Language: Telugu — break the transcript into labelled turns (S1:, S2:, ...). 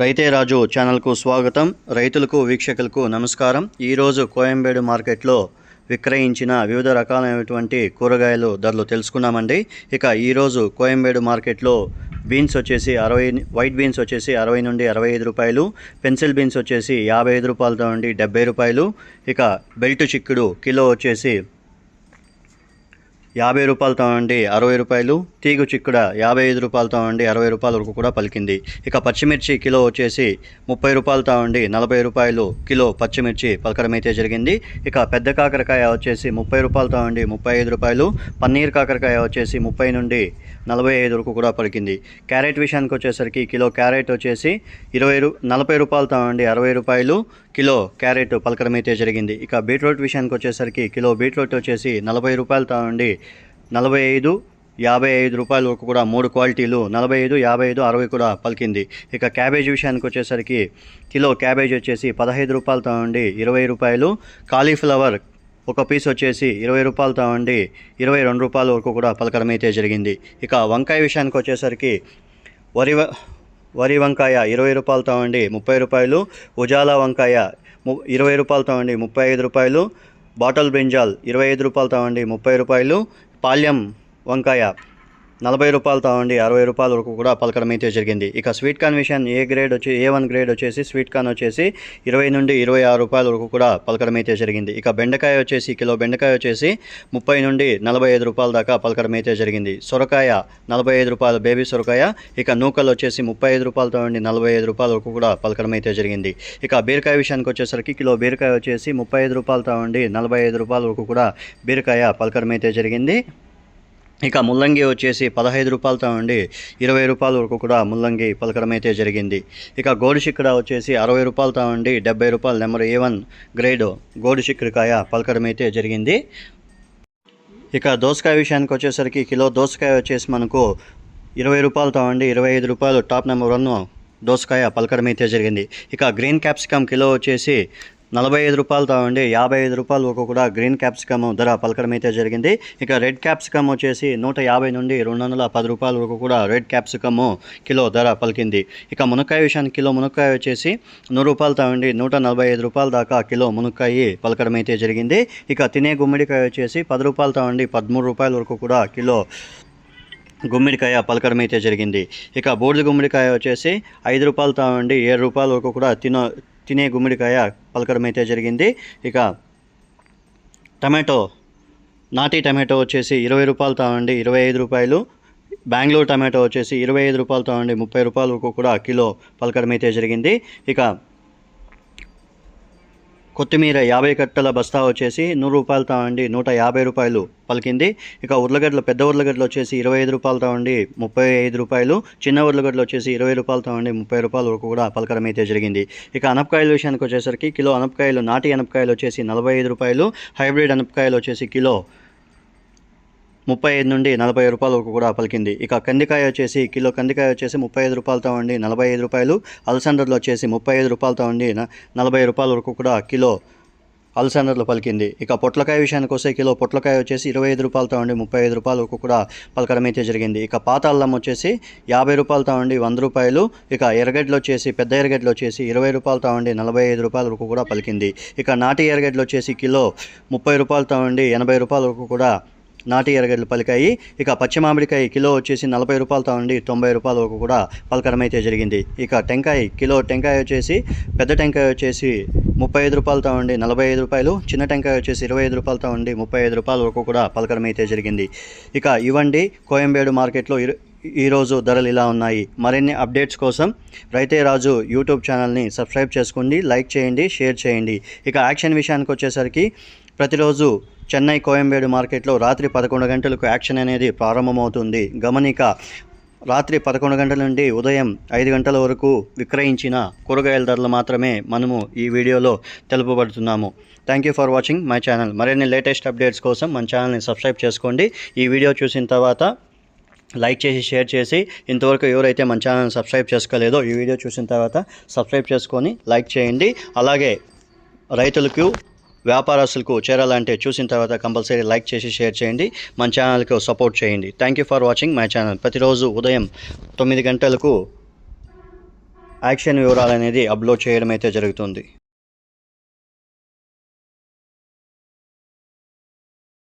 S1: రైతే రాజు ఛానల్కు స్వాగతం. రైతులకు వీక్షకులకు నమస్కారం. ఈరోజు కోయంబేడు మార్కెట్లో విక్రయించిన వివిధ రకాలైనటువంటి కూరగాయలు ధరలు తెలుసుకున్నామండి ఇక ఈరోజు కోయంబేడు మార్కెట్లో బీన్స్ వచ్చేసి అరవై వైట్ బీన్స్ వచ్చేసి అరవై నుండి అరవై ఐదు రూపాయలు పెన్సిల్ బీన్స్ వచ్చేసి యాభై ఐదు రూపాయలతో నుండి డెబ్బై రూపాయలు. ఇక బెల్ట్ చిక్కుడు కిలో వచ్చేసి యాభై రూపాయలతో నుండి అరవై రూపాయలు. తీగు చిక్కుడ యాభై ఐదు రూపాయలతో నుండి అరవై రూపాయల వరకు కూడా పలికింది. ఇక పచ్చిమిర్చి కిలో వచ్చేసి ముప్పై రూపాయలతో నుండి నలభై రూపాయలు కిలో పచ్చిమిర్చి పలకడం అయితే జరిగింది. ఇక పెద్ద కాకరకాయ వచ్చేసి ముప్పై రూపాయలతో నుండి ముప్పై ఐదు రూపాయలు. పన్నీర్ కాకరకాయ వచ్చేసి ముప్పై నుండి నలభై ఐదు వరకు కూడా పలికింది. క్యారెట్ విషయానికి వచ్చేసరికి కిలో క్యారెట్ వచ్చేసి ఇరవై రూ నలభై రూపాయలతో నుండి అరవై రూపాయలు. కిలో క్యారెట్ పలకడం అయితే జరిగింది. ఇక బీట్రూట్ విషయానికి వచ్చేసరికి కిలో బీట్రూట్ వచ్చేసి నలభై రూపాయలతో నుండి నలభై ఐదు యాభై ఐదు రూపాయల వరకు కూడా మూడు క్వాలిటీలు నలభై ఐదు యాభై ఐదు అరవై కూడా పలికింది. ఇక క్యాబేజ్ విషయానికి వచ్చేసరికి కిలో క్యాబేజ్ వచ్చేసి పదహైదు రూపాయలతో నుండి ఇరవై రూపాయలు కాలీఫ్లవర్ ఒక పీస్ వచ్చేసి ఇరవై రూపాయలతో నుండి ఇరవై రెండు రూపాయల వరకు కూడా పలకడం అయితే జరిగింది. ఇక వంకాయ విషయానికి వచ్చేసరికి వరి వ- వరి వంకాయ ఇరవై రూపాయలతో అండి ముప్పై రూపాయలు. ఉజాలా వంకాయ ఇరవై రూపాయలతో అండి ముప్పై ఐదు రూపాయలు. బాటల్ బ్రింజాల్ ఇరవై ఐదు రూపాయలతో అండి ముప్పై రూపాయలు. పాల్యం వంకాయ నలభై రూపాయలతో ఉండి అరవై రూపాయల వరకు కూడా పలకడం అయితే జరిగింది. ఇక స్వీట్ కార్న్ విషయం ఏ గ్రేడ్ వచ్చి ఏ వన్ గ్రేడ్ వచ్చేసి స్వీట్ కార్న్ వచ్చేసి ఇరవై నుండి ఇరవై ఆరు రూపాయల వరకు కూడా పలకడం అయితే జరిగింది. ఇక బెండకాయ వచ్చేసి కిలో బెండకాయ వచ్చేసి ముప్పై నుండి నలభై ఐదు రూపాయల దాకా పలకడం అయితే జరిగింది. సొరకాయ నలభై ఐదు రూపాయలు బేబీ సొరకాయ ఇక నూకలు వచ్చేసి ముప్పై ఐదు రూపాయలతో ఉండి నలభై ఐదు రూపాయల వరకు కూడా పలకడం అయితే జరిగింది. ఇక బీరకాయ విషయానికి వచ్చేసరికి కిలో బీరకాయ వచ్చేసి ముప్పై ఐదు రూపాయలతో ఉండి నలభై ఐదు రూపాయల వరకు కూడా బీరకాయ పలకడం అయితే జరిగింది. ఇక ముల్లంగి వచ్చేసి పదహైదు రూపాయలతో ఉండి ఇరవై రూపాయల వరకు కూడా ముల్లంగి పలకడం అయితే జరిగింది. ఇక గోడు చిక్కుడ వచ్చేసి అరవై రూపాయలతో ఉండి డెబ్బై రూపాయలు నెంబర్ ఏ వన్ గ్రేడ్ గోడు చిక్కుడుకాయ పలకడం అయితే జరిగింది. ఇక దోసకాయ విషయానికి వచ్చేసరికి కిలో దోసకాయ వచ్చేసి మనకు ఇరవై రూపాయలతో ఉండి ఇరవై ఐదు రూపాయలు టాప్ నెంబర్ వన్ దోసకాయ పలకడం అయితే జరిగింది. ఇక గ్రీన్ క్యాప్సికమ్ కిలో వచ్చేసి నలభై ఐదు రూపాయలతో ఉండి యాభై ఐదు రూపాయలు వరకు కూడా గ్రీన్ క్యాప్సికమ్ ధర పలకడం అయితే జరిగింది. ఇక రెడ్ క్యాప్సికమ్ వచ్చేసి నూట యాభై నుండి రెండు వందల పది రూపాయల వరకు కూడా రెడ్ క్యాప్సికమ్ కిలో ధర పలికింది. ఇక మునక్కాయ విషయానికి కిలో మునక్కాయ వచ్చేసి నూరు రూపాయలతో ఉండి నూట నలభై ఐదు రూపాయల దాకా కిలో మునక్కాయ పలకడం అయితే జరిగింది. ఇక తినే గుమ్మడికాయ వచ్చేసి పది రూపాయలతో తాగండి పదమూడు రూపాయల వరకు కూడా కిలో గుమ్మిడికాయ పలకడం అయితే జరిగింది. ఇక బూడిద గుమ్మడికాయ వచ్చేసి ఐదు రూపాయలతో తాగండి ఏడు రూపాయల వరకు కూడా తిన తినే గుమ్మడికాయ పలకడం అయితే జరిగింది. ఇక టమాటో నాటి టమాటో వచ్చేసి ఇరవై రూపాయలు ఉండి ఇరవై ఐదు రూపాయలు. బెంగళూరు టమాటో వచ్చేసి ఇరవై ఐదు రూపాయలు తావండి ముప్పై రూపాయలకు కూడా కిలో పలకడం అయితే జరిగింది. ఇక కొత్తిమీర యాభై కట్టల బస్తా వచ్చేసి నూరు రూపాయలతో అండి నూట యాభై రూపాయలు పలికింది. ఇక ఉర్లగడ్డలు పెద్ద ఉర్లగడ్డలు వచ్చేసి ఇరవై ఐదు రూపాయలతో అండి ముప్పై ఐదు రూపాయలు. చిన్న ఉర్లగడ్డలు వచ్చేసి ఇరవై రూపాయలతో ఉండి ముప్పై రూపాయల వరకు కూడా పలకడం అయితే జరిగింది. ఇక అనపకాయల విషయానికి వచ్చేసరికి కిలో అనపకాయలు నాటి అనపకాయలు వచ్చేసి నలభై ఐదు రూపాయలు హైబ్రిడ్ అనపకాయలు వచ్చేసి కిలో ముప్పై ఐదు నుండి నలభై రూపాయల వరకు కూడా పలికింది. ఇక కందికాయ వచ్చేసి కిలో కందికాయ వచ్చేసి ముప్పై ఐదు రూపాయలతో ఉండి నలభై ఐదు రూపాయలు అలసందర్లు వచ్చేసి ముప్పై ఐదు రూపాయలతో ఉండి నలభై రూపాయల వరకు కూడా కిలో అలసందర్లు పలికింది. ఇక పొట్లకాయ విషయానికి వస్తే కిలో పొట్లకాయ వచ్చేసి ఇరవై ఐదు రూపాయలతో ఉండి ముప్పై ఐదు రూపాయల వరకు కూడా పలకడం అయితే జరిగింది. ఇక పాత అల్లం వచ్చేసి యాభై రూపాయలతో ఉండి వంద రూపాయలు ఇక ఎరగడ్లు వచ్చేసి పెద్ద ఎరగడ్లు వచ్చేసి ఇరవై రూపాయలతో ఉండి నలభై ఐదు రూపాయల వరకు కూడా పలికింది. ఇక నాటి ఎరగడ్లు వచ్చేసి కిలో ముప్పై రూపాయలతో ఉండి ఎనభై రూపాయల వరకు కూడా నాటి ఎర్రగడ్డలు పలికాయి. ఇక పచ్చి మామిడికాయ కిలో వచ్చేసి నలభై రూపాయలతో ఉండి తొంభై రూపాయల వరకు కూడా పలకడం అయితే జరిగింది. ఇక టెంకాయ కిలో టెంకాయ వచ్చేసి పెద్ద టెంకాయ వచ్చేసి ముప్పై ఐదు రూపాయలతో ఉండి నలభై ఐదు రూపాయలు చిన్న టెంకాయ వచ్చేసి ఇరవై ఐదు రూపాయలతో ఉండి ముప్పై ఐదు రూపాయల వరకు కూడా పలకడం అయితే జరిగింది. ఇక ఇవ్వండి కోయంబేడు మార్కెట్లో ఈరోజు ధరలు ఇలా ఉన్నాయి. మరిన్ని అప్డేట్స్ కోసం రైతే రాజు యూట్యూబ్ ఛానల్ని సబ్స్క్రైబ్ చేసుకోండి లైక్ చేయండి షేర్ చేయండి. ఇక యాక్షన్ విషయానికి వచ్చేసరికి ప్రతిరోజు చెన్నై కోయంబేడు మార్కెట్లో రాత్రి పదకొండు గంటలకు యాక్షన్ అనేది ప్రారంభమవుతుంది. గమనిక రాత్రి పదకొండు గంటల నుండి ఉదయం ఐదు గంటల వరకు విక్రయించిన కూరగాయల ధరలు మాత్రమే మనము ఈ వీడియోలో తెలుపబడుతున్నాము. Thank you for watching my channel మరిన్ని లేటెస్ట్ అప్డేట్స్ కోసం మన ఛానల్ని సబ్స్క్రైబ్ చేసుకోండి. ఈ వీడియో చూసిన తర్వాత లైక్ చేసి షేర్ చేసి ఇంతవరకు ఎవరైతే మన ఛానల్ సబ్స్క్రైబ్ చేసుకోలేదో ఈ వీడియో చూసిన తర్వాత సబ్స్క్రైబ్ చేసుకొని లైక్ చేయండి. అలాగే రైతులకు వ్యాపారస్తులకు చేరాలంటే చూసిన తర్వాత కంపల్సరీ లైక్ చేసి షేర్ చేయండి. మన ఛానల్కు సపోర్ట్ చేయండి. Thank you for watching my channel ప్రతిరోజు ఉదయం తొమ్మిది గంటలకు యాక్షన్ వివరాలు అనేది అప్లోడ్ చేయడం అయితే జరుగుతుంది.